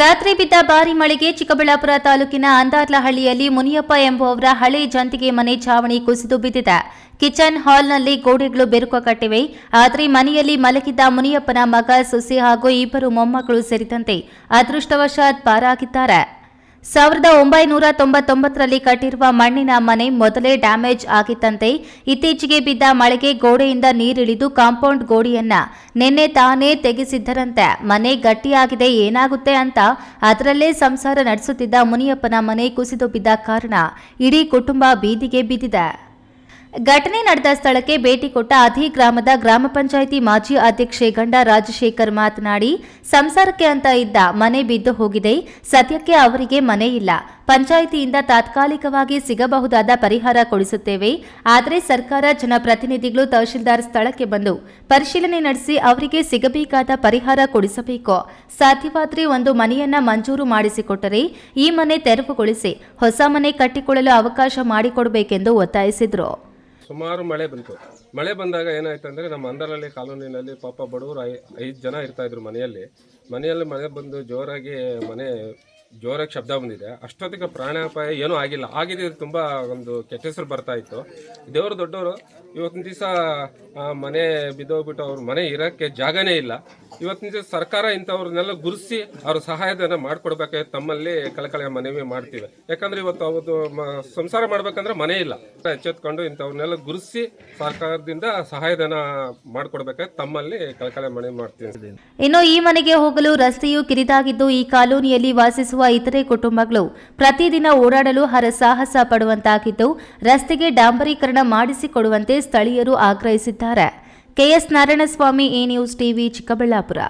ರಾತ್ರಿ ಬಿದ್ದ ಭಾರಿ ಮಳೆಗೆ ಚಿಕ್ಕಬಳ್ಳಾಪುರ ತಾಲೂಕಿನ ಅಂದಾರ್ಲಹಳ್ಳಿಯಲ್ಲಿ ಮುನಿಯಪ್ಪ ಎಂಬುವವರ ಹಳೆ ಜಂತಿಗೆ ಮನೆ ಛಾವಣಿ ಕುಸಿದು ಬಿದ್ದಿದೆ. ಕಿಚನ್ ಹಾಲ್ನಲ್ಲಿ ಗೋಡೆಗಳು ಬೆರುಕು ಕಟ್ಟಿವೆ. ಆದರೆ ಮನೆಯಲ್ಲಿ ಮಲಗಿದ್ದ ಮುನಿಯಪ್ಪನ ಮಗ ಸುಸಿ ಹಾಗೂ ಇಬ್ಬರು ಮೊಮ್ಮಕ್ಕಳು ಸೇರಿದಂತೆ ಅದೃಷ್ಟವಶಾತ್ ಪಾರಾಗಿದ್ದಾರೆ. ಸಾವಿರದ ಒಂಬೈನೂರ ತೊಂಬತ್ತೊಂಬತ್ತರಲ್ಲಿ ಕಟ್ಟಿರುವ ಮಣ್ಣಿನ ಮನೆ ಮೊದಲೇ ಡ್ಯಾಮೇಜ್ ಆಗಿತ್ತಂತೆ. ಇತ್ತೀಚೆಗೆ ಬಿದ್ದ ಮಳೆಗೆ ಗೋಡೆಯಿಂದ ನೀರಿಳಿದು ಕಾಂಪೌಂಡ್ ಗೋಡೆಯನ್ನ ನಿನ್ನೆ ತಾನೇ ತೆಗೆಸಿದ್ದರಂತೆ. ಮನೆ ಗಟ್ಟಿಯಾಗಿದೆ, ಏನಾಗುತ್ತೆ ಅಂತ ಅದರಲ್ಲೇ ಸಂಸಾರ ನಡೆಸುತ್ತಿದ್ದ ಮುನಿಯಪ್ಪನ ಮನೆ ಕುಸಿದು ಬಿದ್ದ ಕಾರಣ ಇಡೀ ಕುಟುಂಬ ಬೀದಿಗೆ ಬಿದ್ದಿದೆ. ಘಟನೆ ನಡೆದ ಸ್ಥಳಕ್ಕೆ ಭೇಟಿ ಕೊಟ್ಟ ಅಧಿ ಗ್ರಾಮದ ಗ್ರಾಮ ಪಂಚಾಯಿತಿ ಮಾಜಿ ಅಧ್ಯಕ್ಷೆ ಗಂಡ ರಾಜಶೇಖರ್ ಮಾತನಾಡಿ, ಸಂಸಾರಕ್ಕೆ ಅಂತ ಇದ್ದ ಮನೆ ಬಿದ್ದು ಹೋಗಿದೆ, ಸದ್ಯಕ್ಕೆ ಅವರಿಗೆ ಮನೆ ಇಲ್ಲ. ಪಂಚಾಯಿತಿಯಿಂದ ತಾತ್ಕಾಲಿಕವಾಗಿ ಸಿಗಬಹುದಾದ ಪರಿಹಾರ ಕೊಡಿಸುತ್ತೇವೆ, ಆದರೆ ಸರ್ಕಾರ ಜನಪ್ರತಿನಿಧಿಗಳು ತಹಶೀಲ್ದಾರ್ ಸ್ಥಳಕ್ಕೆ ಬಂದು ಪರಿಶೀಲನೆ ನಡೆಸಿ ಅವರಿಗೆ ಸಿಗಬೇಕಾದ ಪರಿಹಾರ ಕೊಡಿಸಬೇಕು. ಸಾಧ್ಯವಾದರೆ ಒಂದು ಮನೆಯನ್ನ ಮಂಜೂರು ಮಾಡಿಸಿಕೊಟ್ಟರೆ ಈ ಮನೆ ತೆರವುಗೊಳಿಸಿ, ಹೊಸ ಮನೆ ಕಟ್ಟಿಕೊಳ್ಳಲು ಅವಕಾಶ ಮಾಡಿಕೊಡಬೇಕೆಂದು ಒತ್ತಾಯಿಸಿದರು. ಸುಮಾರು ಮಳೆ ಬಂತು. ಮಳೆ ಬಂದಾಗ ಏನಾಯ್ತು ಅಂದರೆ ನಮ್ಮ ಅಂದರಲ್ಲಿ ಕಾಲೋನಿನಲ್ಲಿ ಪಾಪ ಬಡವರು ಐ ಐದು ಜನ ಇರ್ತಾ ಇದ್ರು ಮನೆಯಲ್ಲಿ. ಮನೆಯಲ್ಲಿ ಮಳೆ ಬಂದು ಜೋರಾಗಿ ಮನೆ ಜೋರಾಗಿ ಶಬ್ದ ಬಂದಿದೆ. ಅಷ್ಟೊತ್ತಿಗೆ ಪ್ರಾಣಾಪಾಯ ಏನೂ ಆಗಿಲ್ಲ. ಆಗಿದ್ರೆ ತುಂಬ ಒಂದು ಕೆಟ್ಟ ಹೆಸರು ಬರ್ತಾ ಇತ್ತು. ದೇವರು ದೊಡ್ಡವರು, ಇವತ್ತಿನ ದಿವಸ ಮನೆ ಬಿದ್ದೋಗ್ಬಿಟ್ಟು ಅವ್ರ ಮನೆ ಇರೋಕ್ಕೆ ಜಾಗನೇ ಇಲ್ಲ. ಇವತ್ತಿನ ಸರ್ಕಾರ ಇಂಥವ್ರನ್ನೆಲ್ಲ ಗುರುಸಿ ಅವ್ರ ಸಹಾಯಧನ ಮಾಡಿಕೊಡ್ಬೇಕಾಗಿ ತಮ್ಮಲ್ಲಿ ಕಳಕಳಿಯ ಮನವಿ ಮಾಡ್ತೀವಿ. ಯಾಕಂದ್ರೆ ಇವತ್ತು ಅವರು ಮ- ಸಂಸಾರ ಮಾಡ್ಬೇಕಂದ್ರೆ ಮನೆ ಇಲ್ಲ. ಎಚ್ಚೆತ್ಕೊಂಡು ಇಂಥವ್ರನ್ನೆಲ್ಲ ಗುರುಸಿ ಸರ್ಕಾರದಿಂದ ಸಹಾಯಧನ ಮಾಡಿಕೊಡ್ಬೇಕಾಗಿ ತಮ್ಮಲ್ಲಿ ಕಳಕಳಿಯ ಮನವಿ ಮಾಡ್ತೀವಿ. ಇನ್ನು ಈ ಮನೆಗೆ ಹೋಗಲು ರಸ್ತೆಯು ಕಿರಿದಾಗಿದ್ದು ಈ ಕಾಲೋನಿಯಲ್ಲಿ ವಾಸಿಸುವ ಇತರೆ ಕುಟುಂಬಗಳು ಪ್ರತಿದಿನ ಓಡಾಡಲು ಹರಸಾಹಸ ಪಡುವಂತಾಗಿದ್ದು ರಸ್ತೆಗೆ ಡಾಂಬರೀಕರಣ ಮಾಡಿಸಿಕೊಡುವಂತೆ ಸ್ಥಳೀಯರು ಆಗ್ರಹಿಸಿದ್ದಾರೆ. KS Narayanaswamy A news TV Chikkaballapur